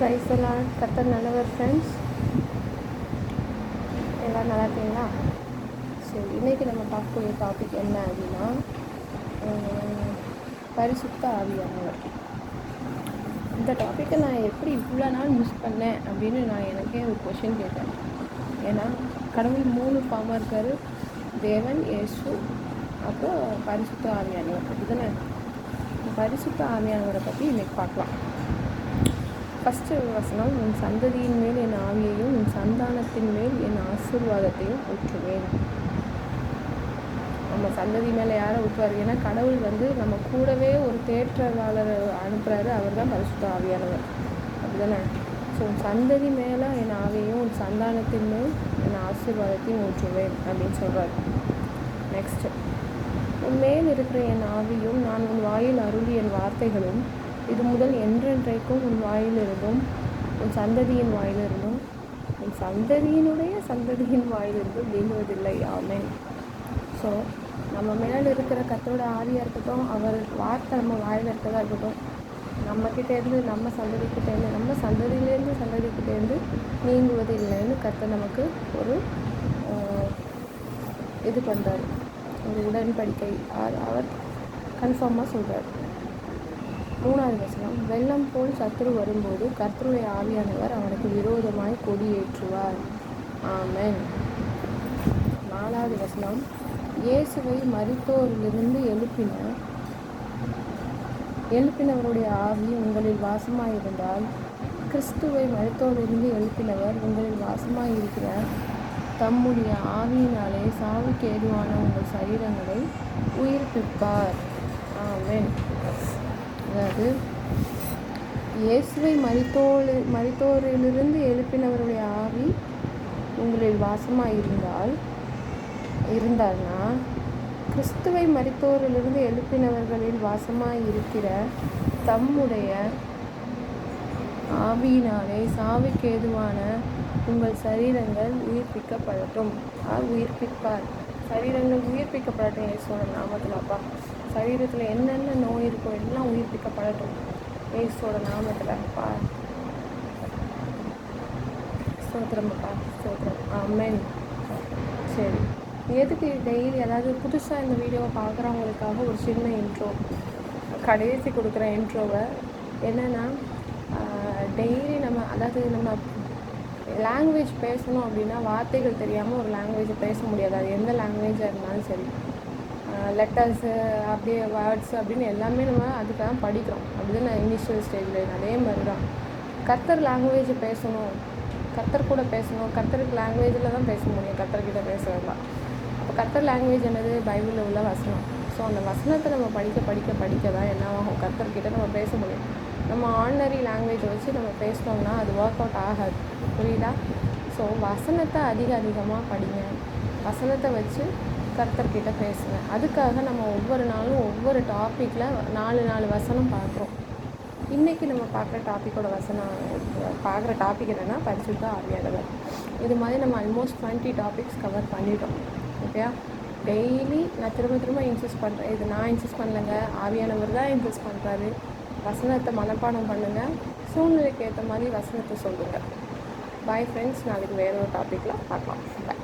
பிரைஸ்லாம் கத்தர் நல்லவர் ஃப்ரெண்ட்ஸ் எல்லோரும் நல்லா இருக்கீங்களா? சரி இன்றைக்கி நம்ம பார்க்கக்கூடிய டாபிக் என்ன அப்படின்னா பரிசுத்த ஆவியானவர். இந்த டாப்பிக்கை நான் எப்படி இவ்வளோ நாள் மிஸ் பண்ணேன் அப்படின்னு நான் எனக்கே ஒரு கொஷின் கேட்டேன். ஏன்னா கடவுள் மூணு ஃபார்மாக இருக்கார். தேவன் இயேசு அப்புறம் பரிசுத்த ஆவியானவர். இதுதானே பரிசுத்த ஆவியானவரை பற்றி இன்றைக்கி பார்க்கலாம். ஃபஸ்ட்டு வசனம் உன் சந்ததியின் மேல் என் ஆவியையும் உன் சந்தானத்தின் மேல் என் ஆசீர்வாதத்தையும் ஊற்றுவேன். நம்ம சந்ததி மேலே யாரை ஊற்றுவார் ஏன்னா கடவுள் வந்து நம்ம கூடவே ஒரு தேற்றவாளர் அனுப்புகிறாரு அவர் தான் பரிசுத்த ஆவியானவர். அப்படிதானே? ஸோ உன் சந்ததி மேலே என் ஆவியையும் உன் சந்தானத்தின் மேல் என் ஆசீர்வாதத்தையும் ஊற்றுவேன் அப்படின்னு சொல்கிறார் நெக்ஸ்ட்டு உன் மேல் இருக்கிற என் ஆவியும் நான் உன் வாயில் அருளிய என் வார்த்தைகளும் இது முதல் என்றென்றைக்கும் உன் வாயிலிருந்தும் உன் சந்ததியின் வாயிலிருந்தும் உன் சந்ததியினுடைய சந்ததியின் வாயிலிருந்தும் நீங்குவதில்லை ஆமென். ஸோ நம்ம மேலே இருக்கிற கத்தோட ஆவியாக இருக்கட்டும் அவர் வார்த்தை நம்ம வாயில் இருக்கிறதா இருக்கட்டும் நம்மக்கிட்டேருந்து நம்ம சந்ததிக்கிட்டேருந்து நம்ம சந்ததியிலேருந்து சந்ததிக்கிட்டேருந்து நீங்குவது இல்லைன்னு கத்தை நமக்கு ஒரு இது பண்ணுறாரு ஒரு உடன்படிக்கை. அவர் கன்ஃபார்மாக சொல்கிறார் மூணாவது வசனம் வெள்ளம் போல் சத்துரு வரும்போது கர்த்தருடைய ஆவியானவர் அவனுக்கு விரோதமாய் கொடியேற்றுவார். ஆமன். நாலாவது வசனம் இயேசுவை மறித்தோரிலிருந்து எழுப்பின எழுப்பினவருடைய ஆவி உங்களில் வாசமாயிருந்தால் கிறிஸ்துவை மருத்துவரிலிருந்து எழுப்பினவர் உங்களில் வாசமாயிருக்கிற தம்முடைய ஆவியினாலே சாவுக்கு ஏதுவான உங்கள் சரீரங்களை உயிர்ப்பிப்பார். ஆமேன். அதாவது இயேசுவை மரித்தோடு மறித்தோரிலிருந்து எழுப்பினவருடைய ஆவி உங்களில் வாசமாக இருந்தால் இருந்தார்னா கிறிஸ்துவை மறித்தோரிலிருந்து எழுப்பினவர்களில் வாசமாக இருக்கிற தம்முடைய ஆவியினாலே சாவுக்கு ஏதுவான உங்கள் சரீரங்கள் உயிர்ப்பிக்கப்படட்டும். ஆர் உயிர்ப்பிப்பார். சரீரங்கள் உயிர்ப்பிக்கப்படட்டும் இயேசுவோட நாமத்தில் அப்பா. சரீரத்தில் என்னென்ன நோய் இருக்கோ எல்லாம் உயிர்ப்பிக்கப்படட்டும் இயேசுவோட நாமத்தில் அப்பா. ஸ்தோத்திரம் அப்பா ஸ்தோத்திரம். ஆமென். சரி. எதுக்கு டெய்லி அதாவது புதுசாக இந்த வீடியோவை பார்க்குறவங்களுக்காக ஒரு சின்ன இன்ட்ரோ கடைசி கொடுக்குற இன்ட்ரோவை என்னென்னா டெய்லி நம்ம அதாவது நம்ம லாங்குவேஜ் பேசணும் அப்படின்னா வார்த்தைகள் தெரியாமல் ஒரு லாங்குவேஜை பேச முடியாது. அது எந்த லாங்குவேஜாக இருந்தாலும் சரி. லெட்டர்ஸு அப்படியே வேர்ட்ஸ் அப்படின்னு எல்லாமே நம்ம அதுக்கு தான் படிக்கிறோம். அப்படிதான் இனிஷியல் ஸ்டேஜில் அதே மாதிரி தான் கத்தர் லாங்குவேஜ் பேசணும். கத்தர் கூட பேசணும். கத்தருக்கு லாங்குவேஜில் தான் பேச முடியும். கத்தர்கிட்ட பேசுகிறதா அப்போ கத்தர் லாங்குவேஜ் என்னது? பைபிளில் உள்ள வசனம். ஸோ அந்த வசனத்தை நம்ம படிக்க படிக்க படிக்க தான் என்ன ஆகும்? கத்தர்கிட்ட நம்ம பேச முடியும். நம்ம ஆர்டினரி லாங்குவேஜை வச்சு நம்ம பேசினோம்னா அது ஒர்க் அவுட் ஆகாது. புரியுதா? ஸோ வசனத்தை அதிக அதிகமாக படிங்க. வசனத்தை வச்சு கர்த்தர்கிட்ட பேசுங்க. அதுக்காக நம்ம ஒவ்வொரு நாளும் ஒவ்வொரு டாப்பிக்கில் நாலு நாலு வசனம் பார்க்குறோம். இன்றைக்கி நம்ம பார்க்குற டாப்பிக்கோட வசனம் பார்க்குற டாபிக் என்னென்னா பரிசுத்த ஆவியானவர். இது மாதிரி நம்ம ஆல்மோஸ்ட் டுவெண்ட்டி டாபிக்ஸ் கவர் பண்ணிட்டோம். ஓகேயா டெய்லி நான் திரும்ப திரும்ப இன்சிஸ்ட் பண்ணுறேன் இது நான் இன்சிஸ்ட் பண்ணலைங்க. ஆவியானவர் தான் இன்சிஸ்ட் பண்ணுறாரு வசனத்தை மனப்பாடம் பண்ணுங்கள் சூழ்நிலைக்கு ஏற்ற மாதிரி வசனத்தை சொல்லுங்கள் பாய் ஃப்ரெண்ட்ஸ் நாளைக்கு வேற ஒரு டாப்பிக்கில் பார்க்கலாம். பாய்